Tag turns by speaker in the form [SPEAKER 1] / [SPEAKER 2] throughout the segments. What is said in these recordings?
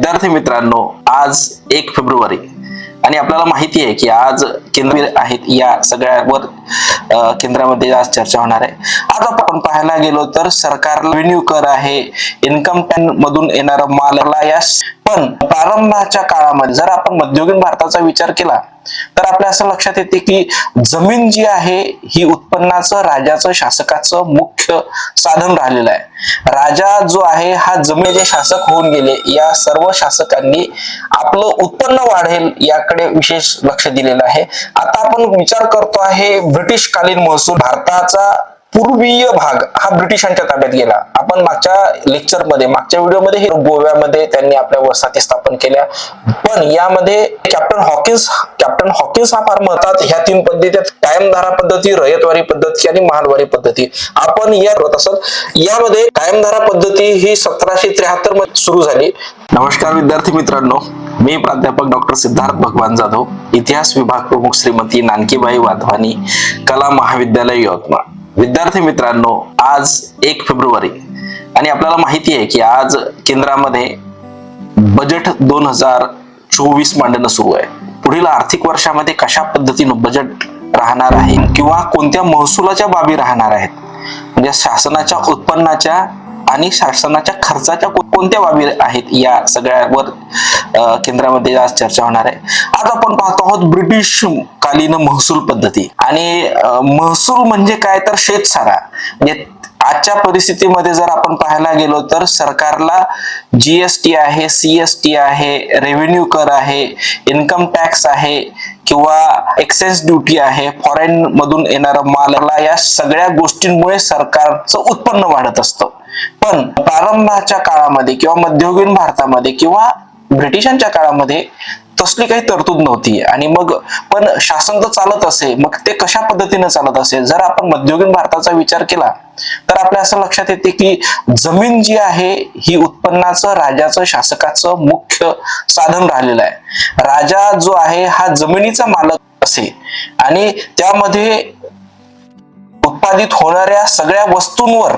[SPEAKER 1] विद्यार्थी मित्रांनो आज एक फेब्रुवारी. आणि आपल्याला माहिती आहे की आज केंद्र आहेत या सगळ्यावर केंद्रामध्ये आज चर्चा होणार आहे. आज आपण पाहायला गेलो तर सरकार रेव्हेन्यू कर आहे इन्कम टॅक्स मधून येणारा मालला या पण प्रारंभाच्या काळामध्ये जर आपण मध्ययुगीन भारताचा विचार केला तर आपल्या असं लक्षात येते की जमीन जी आहे ही उत्पन्नाचं राजाचं शासकाचं मुख्य साधन राहिलेलं आहे. राजा जो आहे हा जमिनीचे शासक होऊन गेले. या सर्व शासकांनी आपलं उत्पन्न वाढेल याकडे विशेष लक्ष दिलेलं आहे. आता आपण विचार करतो आहे ब्रिटिश कालीन महसूल भारताचा पूर्वीय भाग हा ब्रिटिशांच्या ताब्यात गेला. आपण मागच्या लेक्चरमध्ये मागच्या व्हिडिओमध्ये हे गोव्यामध्ये त्यांनी आपल्या वसाहती स्थापन केल्या. पण यामध्ये कॅप्टन हॉकिन्स कॅप्टन हॉकिन्स हा फार महत्त्वाचा ह्या तीन पद्धती कायमधारा पद्धती रयतवारी पद्धती आणि महालवारी पद्धती. आपण या करत असत यामध्ये कायमधारा पद्धती ही सतराशे त्र्याहत्तरमध्ये सुरू झाली. नमस्कार विद्यार्थी मित्रांनो. मी प्राध्यापक डॉक्टर सिद्धार्थ भगवान जाधव इतिहास विभाग प्रमुख श्रीमती नानकीबाई वाधवानी कला महाविद्यालय यवतमाळ. विद्यार्थी मित्रांनो आज एक फेब्रुवारी. आणि आपल्याला माहिती आहे की आज केंद्रामध्ये बजेट दोन हजार चोवीस मांडणं सुरू आहे. पुढील आर्थिक वर्षामध्ये कशा पद्धतीनं बजेट राहणार आहे किंवा कोणत्या महसुलाच्या बाबी राहणार आहेत? म्हणजे शासनाच्या उत्पन्नाच्या आणि शासनाच्या खर्चाच्या कोणत्या बाबी आहेत या सगळ्यावर केंद्रामध्ये आज चर्चा होणार आहे. आज आपण पाहतो आहोत ब्रिटिश कालीन महसूल पद्धती. आणि महसूल म्हणजे काय? तर शेतसारा. म्हणजे आजच्या परिस्थितीमध्ये जर आपण पाहायला गेलो तर सरकारला जीएसटी आहे सीएसटी आहे रेव्हेन्यू कर आहे इन्कम टॅक्स आहे किंवा एक्सेस ड्युटी आहे फॉरेन मधून येणारा मालला या सगळ्या गोष्टींमुळे सरकारचं उत्पन्न वाढत असतं. पण प्रारंभाच्या काळामध्ये किंवा मध्ययुगीन भारतामध्ये किंवा ब्रिटिशांच्या काळामध्ये तसली काही तरतूद नव्हती. आणि मग पण शासन तर चालत असे मग ते कशा पद्धतीने चालत असे? जर आपण मध्ययुगीन भारताचा विचार केला तर आपल्या असं लक्षात येते की जमीन जी आहे ही उत्पन्नाचं राजाचं शासकाचं मुख्य साधन राहिलेलं आहे. राजा जो आहे हा जमिनीचा मालक असे. आणि त्यामध्ये उत्पादित होणाऱ्या सगळ्या वस्तूंवर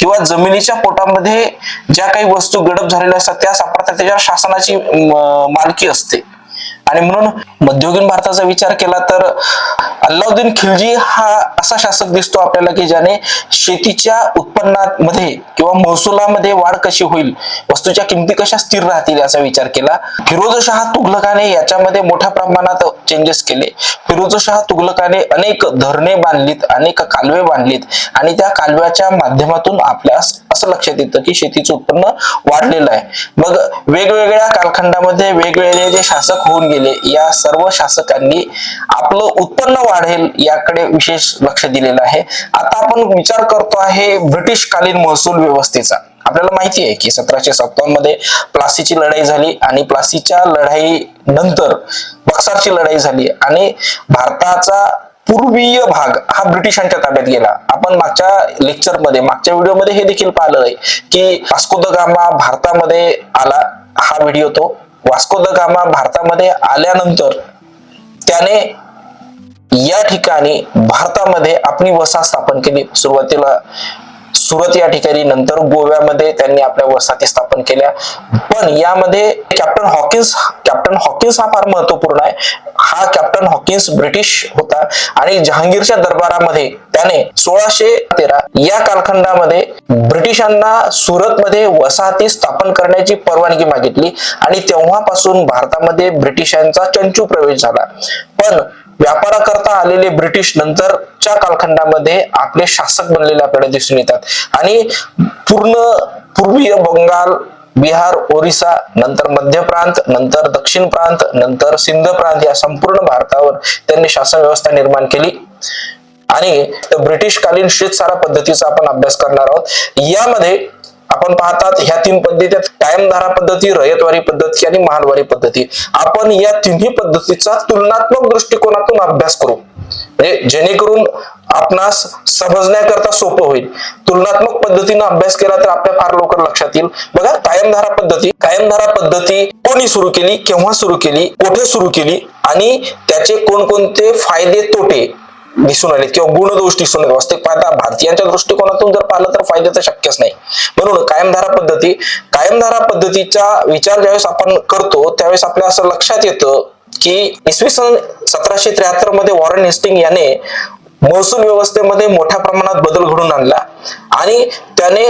[SPEAKER 1] किंवा जमिनीच्या पोटामध्ये ज्या काही वस्तू गडप झालेल्या असतात त्या सापडतात त्याच्यावर शासनाची मालकी असते. आणि म्हणून मध्ययुगीन भारताचा विचार केला तर अल्लाउद्दीन खिलजी हा असा शासक दिसतो आपल्याला की ज्याने शेतीच्या उत्पन्नामध्ये किंवा महसुलामध्ये वाढ कशी होईल वस्तूच्या किमती कशा स्थिर राहतील याचा विचार केला. फिरोजशाह तुघलकाने याच्यामध्ये मोठ्या प्रमाणात चेंजेस केले. फिरोजशाह तुघलकाने अनेक धरणे बांधलीत अनेक कालवे बांधलीत आणि त्या कालव्याच्या माध्यमातून आपल्यास असं लक्षात येतं की शेतीचं उत्पन्न वाढलेलं आहे. मग वेगवेगळ्या कालखंडामध्ये वेगवेगळे जे शासक होऊन गेले या सर्व शासकांनी आपलं उत्पन्न वाढेल याकडे विशेष लक्ष दिलेलं आहे. आता आपण विचार करतो आहे ब्रिटिश कालीन महसूल व्यवस्थेचा. आपल्याला माहिती आहे की सतराशे सत्तावन्नमध्ये प्लासीची लढाई झाली आणि प्लासीच्या लढाई नंतर बक्सारची लढाई झाली आणि भारताचा पूर्वीय भाग हा ब्रिटिशांच्या ताब्यात गेला. आपण मागच्या लेक्चरमध्ये मागच्या व्हिडिओमध्ये हे देखील पाहिलं आहे की वास्को द गामा भारतामध्ये आला हा व्हिडिओ तो. वास्को द गामा भारतामध्ये आल्यानंतर त्याने या ठिकाणी भारतामध्ये आपली वसाहत स्थापन केली. सुरुवातीला सुरत या ठिकाणी नंतर गोव्यामध्ये त्यांनी आपल्या वसाहती स्थापन केल्या. पण यामध्ये कॅप्टन हॉकिन्स कॅप्टन हॉकिन्स हा फार महत्त्वपूर्ण आहे. हा कॅप्टन हॉकिन्स ब्रिटिश होता आणि जहांगीरच्या दरबारामध्ये त्याने सोळाशे तेरा या कालखंडामध्ये ब्रिटिशांना सुरतमध्ये वसाहती स्थापन करण्याची परवानगी मागितली आणि तेव्हापासून भारतामध्ये ब्रिटिशांचा चंचू प्रवेश झाला. पण व्यापाराकरता आलेले ब्रिटिश नंतरच्या कालखंडामध्ये आपले शासक बनलेले आपल्याला दिसून येतात. आणि पूर्ण पूर्वीय बंगाल बिहार ओरिसा नंतर मध्य प्रांत नंतर दक्षिण प्रांत नंतर सिंध प्रांत या संपूर्ण भारतावर त्यांनी शासन व्यवस्था निर्माण केली. आणि ब्रिटिश कालीन शेतसारा पद्धतीचा आपण अभ्यास करणार आहोत. यामध्ये आपण पाहतात ह्या तीन पद्धतीत कायमधारा पद्धती रयतवारी पद्धती आणि महालवारी पद्धती. आपण या तिन्ही पद्धतीचा तुलनात्मक दृष्टिकोनातून अभ्यास करू. म्हणजे जेणेकरून आपणास समजण्याकरता सोपं होईल. तुलनात्मक पद्धतीनं अभ्यास केला तर आपल्या फार लवकर लक्षात येईल. बघा कायमधारा पद्धती कायमधारा पद्धती कोणी सुरू केली केव्हा सुरू केली कुठे सुरू केली आणि त्याचे कोणकोणते फायदे तोटे दिसून आलेत किंवा गुणदोष दिसून आले वास्तविक पाहता भारतीयांच्या दृष्टिकोनातून जर पाहिलं तर फायदा तर शक्यच नाही. म्हणून कायमधारा पद्धती कायमधारा पद्धतीचा विचार ज्यावेळेस आपण करतो त्यावेळेस आपल्या असं लक्षात येतं की इसवी सन सतराशे त्र्याहत्तरमध्ये वॉरन हेस्टिंग याने महसूल व्यवस्थेमध्ये मोठ्या प्रमाणात बदल घडून आणला. आणि त्याने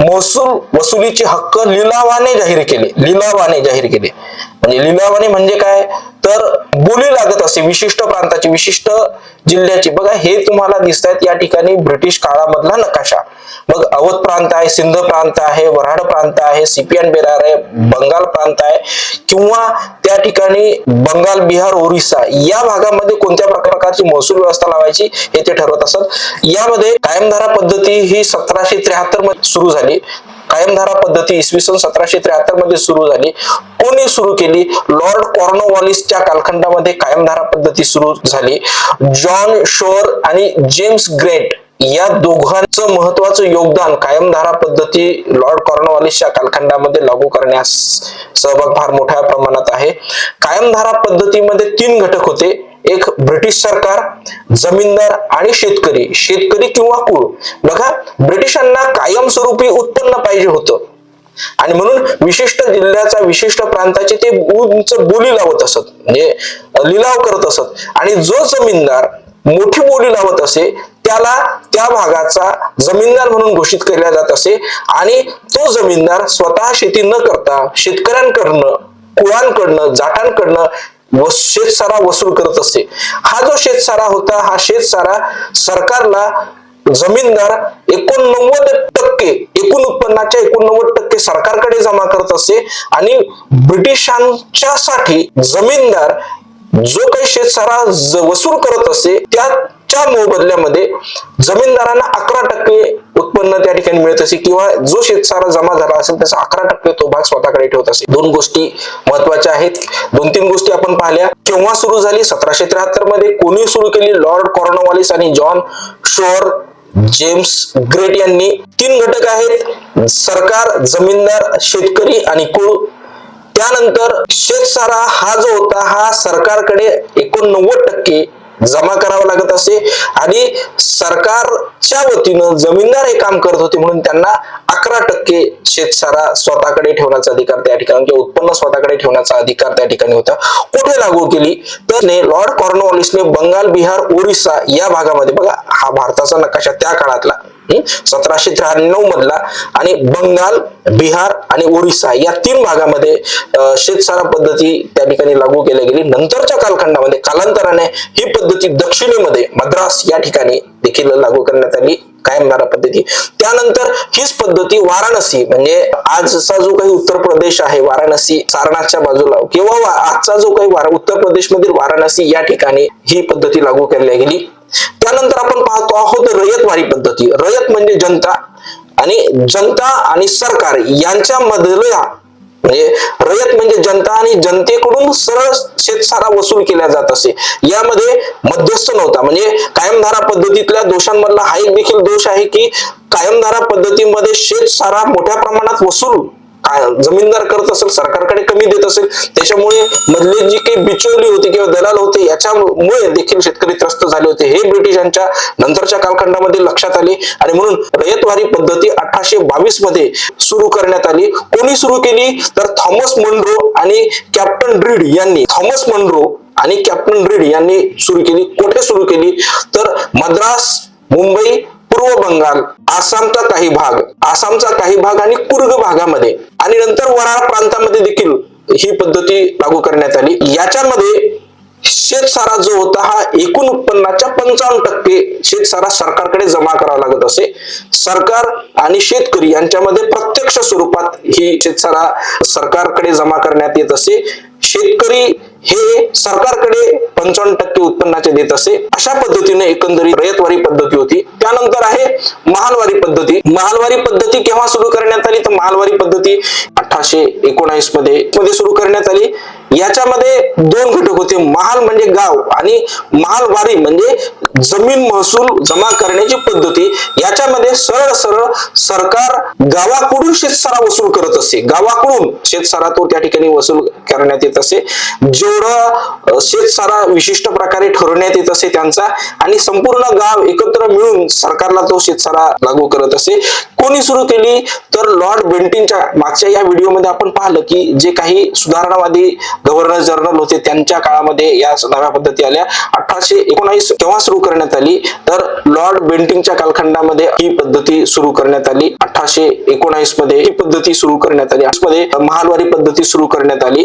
[SPEAKER 1] महसूल वसुलीचे हक्क लिलावाने जाहीर केले. लिलावाने जाहीर केले. म्हणजे लिलावाने म्हणजे काय? तर बोली लागत असे विशिष्ट प्रांताची विशिष्ट जिल्ह्याची. बघा हे तुम्हाला दिसत आहेत या ठिकाणी ब्रिटिश काळामधला नकाशा. मग अवध प्रांत आहे सिंध प्रांत आहे वऱ्हाड प्रांत आहे सिपियन बेरार आहे बंगाल प्रांत आहे किंवा त्या ठिकाणी बंगाल बिहार ओरिसा या भागामध्ये कोणत्या प्रकारची महसूल व्यवस्था लावायची हे ते ठरवत असत. यामध्ये कायमधारा पद्धती ही सतराशे त्र्याहत्तरमध्ये सुरू झाली. कायमधारा पद्धती इसवी सन सतराशे त्र्याहत्तरमध्ये सुरू झाली. कोणी सुरू केली? लॉर्ड कॉर्नोवॉलिसच्या कालखंडामध्ये कायमधारा पद्धती सुरू झाली. जॉन शोर आणि जेम्स ग्रेट या दोघांचं महत्वाचं योगदान कायमधारा पद्धती लॉर्ड कॉर्नवालिसच्या कालखंडामध्ये लागू करण्यास सहभाग फार मोठ्या प्रमाणात आहे. कायमधारा पद्धतीमध्ये तीन घटक होते. एक ब्रिटिश सरकार जमीनदार आणि शेतकरी शेतकरी किंवा कुळ. बघा ब्रिटिशांना कायमस्वरूपी उत्पन्न पाहिजे होतं. आणि म्हणून विशिष्ट जिल्ह्याचा विशिष्ट प्रांताची ते उंच बोली लावत असत. म्हणजे लिलाव करत असत. आणि जो जमीनदार मोठी बोली लावत असे त्याला त्या भागाचा जमीनदार म्हणून घोषित केला जात असे. आणि तो जमीनदार स्वतः शेती न करता शेतकऱ्यांकडनं कुळांकडनं जाटांकडनं शेतसारा वसूल करत असे हा जो शेतसारा होता हा शेतसारा सरकारला जमीनदार एकोणनव्वद टक्के एकूण उत्पन्नाच्या एकोणनव्वद टक्के सरकारकडे जमा करत असे आणि ब्रिटिशांच्या साठी जमीनदार जो काही शेतसारा वसूल करत असे त्याच्या मोबदल्यामध्ये जमीनदारांना अकरा टक्के उत्पन्न त्या ठिकाणी मिळत असे किंवा जो शेतसारा जमा झाला असेल त्याचा अकरा टक्के तो भाग स्वतःकडे ठेवत असे. दोन गोष्टी महत्त्वाच्या आहेत. दोन तीन गोष्टी आपण पाहिल्या. केव्हा सुरू झाली? सतराशे त्र्याहत्तरमध्ये कोणी सुरू केली? लॉर्ड कॉर्नवालिस आणि जॉन शोर जेम्स ग्रेट यांनी. तीन घटक आहेत. सरकार जमीनदार शेतकरी आणि कुळ. त्यानंतर शेतसारा हा जो होता हा सरकारकडे एकोणनव्वद टक्के जमा करावं लागत असे आणि सरकारच्या वतीनं जमीनदार हे काम करत होते म्हणून त्यांना अकरा टक्के शेतसारा स्वतःकडे ठेवण्याचा अधिकार त्या ठिकाणी किंवा उत्पन्न स्वतःकडे ठेवण्याचा अधिकार त्या ठिकाणी होता. कुठे लागू केली? तर ने लॉर्ड कॉर्नवॉलिसने बंगाल बिहार ओरिसा या भागामध्ये बघा हा भारताचा नकाशा त्या काळातला. सतराशे त्र्याण्णव मधला आणि बंगाल बिहार आणि ओरिसा या तीन भागामध्ये शेतसारा पद्धती त्या ठिकाणी लागू केल्या गेली. नंतरच्या कालखंडामध्ये कालांतराने ही पद्धती दक्षिणेमध्ये मद्रास या ठिकाणी देखील लागू करण्यात आली कायमधारा पद्धती. त्यानंतर हीच पद्धती वाराणसी म्हणजे आजचा जो काही उत्तर प्रदेश आहे वाराणसी सारनाथच्या बाजूला किंवा आजचा जो काही उत्तर प्रदेश मधील वाराणसी या ठिकाणी ही पद्धती लागू केल्या गेली. त्यानंतर आपण पाहतो आहोत रयतवारी पद्धती. रयत म्हणजे जनता आणि जनता आणि सरकार यांच्या मधल्या म्हणजे रयत म्हणजे जनता आणि जनतेकडून सरळ शेतसारा वसूल केला जात असे. यामध्ये मध्यस्थ नव्हता. म्हणजे कायमधारा पद्धतीतल्या दोषांमधला हा एक देखील दोष आहे की कायमधारा पद्धतीमध्ये शेतसारा मोठ्या प्रमाणात वसूल जमीनदार करत असेल सरकारकडे कमी देत असेल त्याच्यामुळे मधले जी काही बिचोली होती किंवा दलाल होते याच्यामुळे देखील शेतकरी त्रस्त झाले होते. हे ब्रिटिशांच्या नंतरच्या कालखंडामध्ये लक्षात आले आणि म्हणून रयतवारी पद्धती अठराशे बावीसमध्ये सुरू करण्यात आली. कोणी सुरू केली? तर थॉमस मनरो आणि कॅप्टन रीड यांनी. थॉमस मनरो आणि कॅप्टन रीड यांनी सुरू केली. कुठे सुरू केली? तर मद्रास मुंबई पूर्व बंगाल आसामचा काही भाग आसामचा काही भाग आणि कुर्ग भागामध्ये आणि नंतर वराळ प्रांतामध्ये देखील ही पद्धती लागू करण्यात आली. याच्यामध्ये शेतसारा जो होता हा एकूण उत्पन्नाच्या पंचावन्न टक्के शेतसारा सरकारकडे जमा करावा लागत असे. सरकार आणि शेतकरी यांच्यामध्ये प्रत्यक्ष स्वरूपात ही शेतसारा सरकारकडे जमा करण्यात येत असे. शेतकरी हे सरकारकडे पंचावन्न टक्के उत्पन्नाचे देत असे अशा पद्धतीने एकंदरीत रयतवारी पद्धती होती. त्यानंतर आहे महालवारी पद्धती. महालवारी पद्धती केव्हा सुरू करण्यात आली? तर महालवारी पद्धती अठराशे एकोणावीसमध्ये. मध्ये सुरू करण्यात आली. याच्यामध्ये दोन घटक होते. महाल म्हणजे गाव आणि महालवारी म्हणजे जमीन महसूल जमा करण्याची पद्धती. याच्यामध्ये सरळ सरळ सरकार गावाकडून शेतसारा वसूल करत असे. गावाकडून शेतसारा तो त्या ठिकाणी वसूल करण्यात येत असे. जेवढं शेतसारा विशिष्ट प्रकारे ठरवण्यात येत असे त्यांचा आणि संपूर्ण गाव एकत्र मिळून सरकारला तो शेतसारा लागू करत असे कोणी सुरू केली तर लॉर्ड बेंटिनच्या मागच्या या व्हिडिओमध्ये आपण पाहिलं की जे काही सुधारणावादी गव्हर्नर जनरल होते त्यांच्या काळामध्ये या नव्या पद्धती आल्या. अठराशे एकोणावीस केव्हा सुरू करण्यात आली तर लॉर्ड बेंटिंगच्या कालखंडामध्ये ही पद्धती सुरू करण्यात आली. अठराशे एकोणावीसमध्ये ही पद्धती सुरू करण्यात आली. मध्ये महालवारी पद्धती सुरू करण्यात आली.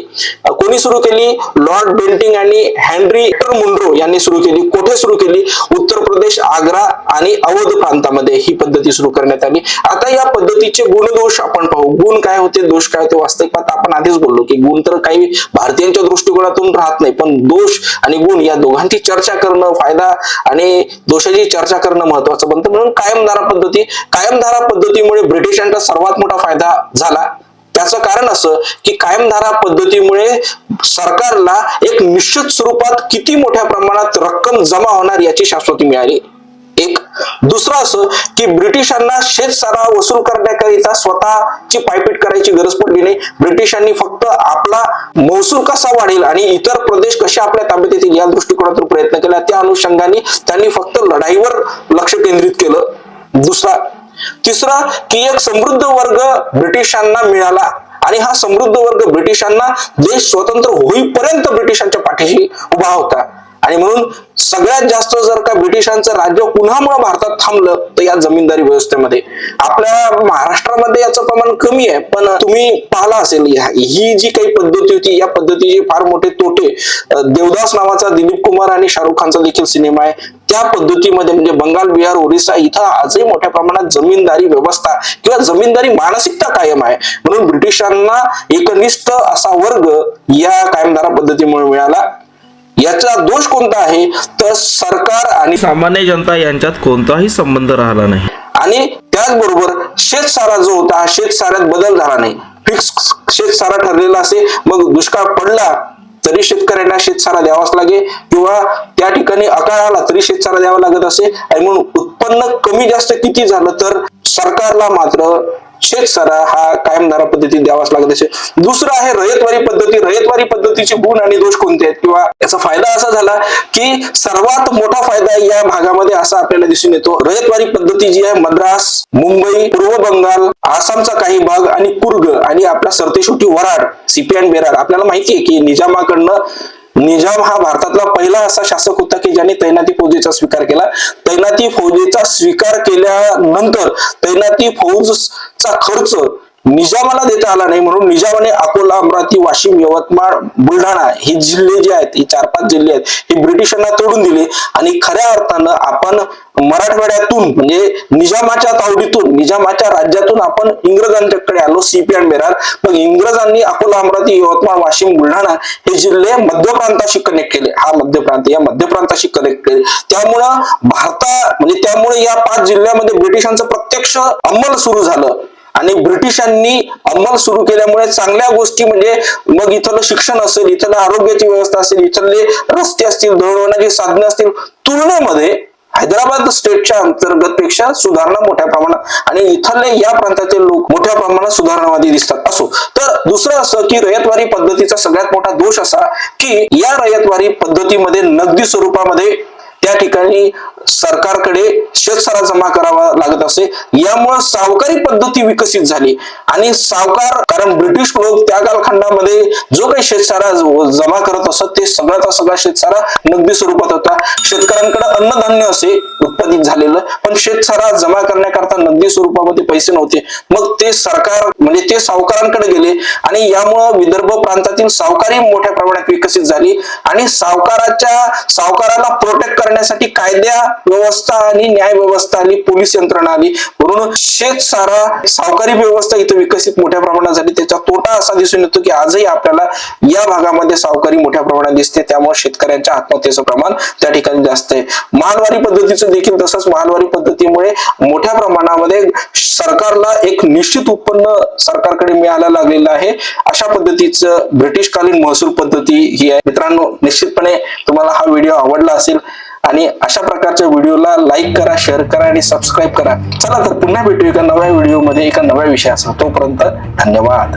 [SPEAKER 1] कोणी सुरू केली? लॉर्ड बेंटिंग आणि हॅनरी मुंड्रो यांनी सुरू केली. कोठे सुरू केली? उत्तर प्रदेश आग्रा आणि अवध प्रांतामध्ये ही पद्धती सुरू करण्यात आली. आता या पद्धतीचे गुणदोष आपण पाहू. गुण काय होते दोष काय होते? वास्तविकता आपण आधीच बोललो की गुण तर काही भारतीयांच्या दृष्टिकोनातून राहत नाही पण दोष आणि गुण या दोघांची चर्चा करणं फायदा आणि दोषाची चर्चा करणं महत्वाचं बनतं. म्हणून कायमधारा पद्धती कायमधारा पद्धतीमुळे ब्रिटिशांचा सर्वात मोठा फायदा झाला. त्याचं कारण असं की कायमधारा पद्धतीमुळे सरकारला एक निश्चित स्वरूपात किती मोठ्या प्रमाणात रक्कम जमा होणार याची शाश्वती मिळाली. एक. दुसरं असं की ब्रिटिशांना शेतसारा वसूल करण्याकरिता स्वतःची पायपीट करायची गरज पडली नाही. ब्रिटिशांनी फक्त आपला महसूल कसा वाढेल आणि इतर प्रदेश कसे आपल्या ताब्यात येतील या दृष्टिकोनातून प्रयत्न केला. त्या अनुषंगाने त्यांनी फक्त लढाईवर लक्ष केंद्रित केलं. दुसरा. तिसरा की एक समृद्ध वर्ग ब्रिटिशांना मिळाला आणि हा समृद्ध वर्ग ब्रिटिशांना देश स्वतंत्र होईपर्यंत ब्रिटिशांच्या पाठीशी उभा होता. आणि म्हणून सगळ्यात जास्त जर का ब्रिटिशांचं राज्य पुन्हा भारतात थांबलं तर या जमीनदारी व्यवस्थेमध्ये. आपल्या महाराष्ट्रामध्ये याचं प्रमाण कमी आहे पण तुम्ही पाहिला असेल ही जी काही पद्धती होती या पद्धतीचे फार मोठे तोटे देवदास नावाचा दिलीप कुमार आणि शाहरुख खानचा देखील सिनेमा आहे. त्या पद्धतीमध्ये म्हणजे बंगाल बिहार ओरिसा इथं आजही मोठ्या प्रमाणात जमीनदारी व्यवस्था किंवा जमीनदारी मानसिकता कायम आहे. म्हणून ब्रिटिशांना एकनिष्ठ असा वर्ग या कायमदारा पद्धतीमुळे मिळाला. याचा दोष कोणता आहे? तर सरकार आणि
[SPEAKER 2] सामान्य जनता यांच्यात कोणताही संबंध राहिला नाही.
[SPEAKER 1] आणि त्याचबरोबर शेतसारा जो होता हा शेतसाऱ्यात बदल झाला नाही. फिक्स शेतसारा ठरलेला असे मग दुष्काळ पडला तरी शेतकऱ्यांना शेतसारा द्यावाच लागे किंवा त्या ठिकाणी अकाळाला तरी शेतसारा द्यावा लागत असे. आणि म्हणून उत्पन्न कमी जास्त किती झालं तर सरकारला मात्र शेतसारा हा कायमधारा पद्धतीत द्यावाच लागत असे. दुसरं आहे रयतवारी पद्धती. रयतवारी पद्धतीचे गुण आणि दोष कोणते आहेत? किंवा याचा फायदा असा झाला की सर्वात मोठा फायदा या भागामध्ये असा आपल्याला दिसून येतो. रयतवारी पद्धती जी आहे मद्रास मुंबई पूर्व बंगाल आसामचा काही भाग आणि कुर्ग आणि आपला सरतेशेवटी वराड सीपी बेरार आपल्याला माहिती आहे की निजामाकडनं निजाम हा भारतातला पहिला असा शासक होता की ज्याने तैनाती फौजेचा स्वीकार केला. तैनाती फौजेचा स्वीकार केल्यानंतर तैनाती फौजचा खर्च निजामाला देता आला नाही म्हणून निजामाने अकोला अमरावती वाशिम यवतमाळ बुलढाणा हे जिल्हे जे आहेत हे चार पाच जिल्हे आहेत हे ब्रिटिशांना तोडून दिले. आणि खऱ्या अर्थानं आपण मराठवाड्यातून म्हणजे निजामाच्या तावडीतून निजामाच्या राज्यातून आपण इंग्रजांच्याकडे आलो सीपी अँड बेरार मग इंग्रजांनी अकोला अमरावती यवतमाळ वाशिम बुलढाणा हे जिल्हे मध्य प्रांताशी कनेक्ट केले. हा मध्य प्रांत या मध्य प्रांताशी कनेक्ट केले. त्यामुळं भारता म्हणजे त्यामुळे या पाच जिल्ह्यामध्ये ब्रिटिशांचं प्रत्यक्ष अंमल सुरू झालं. आणि ब्रिटिशांनी अंमल सुरू केल्यामुळे चांगल्या गोष्टी म्हणजे मग इथलं शिक्षण असेल इथलं आरोग्याची व्यवस्था असेल इथले रस्ते असतील दळवण्याची साधने असतील तुलनेमध्ये हैदराबाद स्टेटच्या अंतर्गत पेक्षा सुधारणा मोठ्या प्रमाणात आणि इथले या प्रांताचे लोक मोठ्या प्रमाणात सुधारणावादी दिसतात. असो तर दुसरं असं की रयतवारी पद्धतीचा सगळ्यात मोठा दोष असा की या रयतवारी पद्धतीमध्ये नगदी स्वरूपामध्ये त्या ठिकाणी सरकारकडे शेतसारा जमा करावा लागत असे. यामुळे सावकारी पद्धती विकसित झाली. आणि सावकार कारण ब्रिटिश लोक त्या कालखंडामध्ये जो काही शेतसारा जमा करत असत ते सगळ्याचा सगळा शेतसारा नगदी स्वरूपात होता. शेतकऱ्यांकडे अन्नधान्य असे उत्पादित झालेलं पण शेतसारा जमा करण्याकरता नगदी स्वरूपामध्ये पैसे नव्हते. मग ते सरकार म्हणजे ते सावकारांकडे गेले. आणि यामुळं विदर्भ प्रांतातील सावकारी मोठ्या प्रमाणात विकसित झाली. आणि सावकाराच्या सावकाराला प्रोटेक्ट करण्यासाठी कायद्या व्यवस्था आणि न्याय व्यवस्था आली पोलीस यंत्रणा आली म्हणून शेतसारा सावकारी व्यवस्था इथं विकसित मोठ्या प्रमाणात झाली. त्याचा तोटा असा दिसून येतो की आजही आपल्याला या भागामध्ये सावकारी मोठ्या प्रमाणात दिसते. त्यामुळे शेतकऱ्यांच्या आत्महत्येचं प्रमाण त्या ठिकाणी जास्त आहे. महालवारी पद्धतीचं देखील तसंच महालवारी पद्धतीमुळे मोठ्या प्रमाणामध्ये सरकारला एक निश्चित उत्पन्न सरकारकडे मिळायला लागलेलं आहे. अशा पद्धतीचं ब्रिटिशकालीन महसूल पद्धती ही आहे. मित्रांनो निश्चितपणे तुम्हाला हा व्हिडिओ आवडला असेल आणि अशा प्रकारच्या व्हिडिओला लाईक करा शेअर करा आणि सबस्क्राईब करा. चला तर पुन्हा भेटू एका नव्या व्हिडिओमध्ये एका नव्या विषयासह. तोपर्यंत धन्यवाद.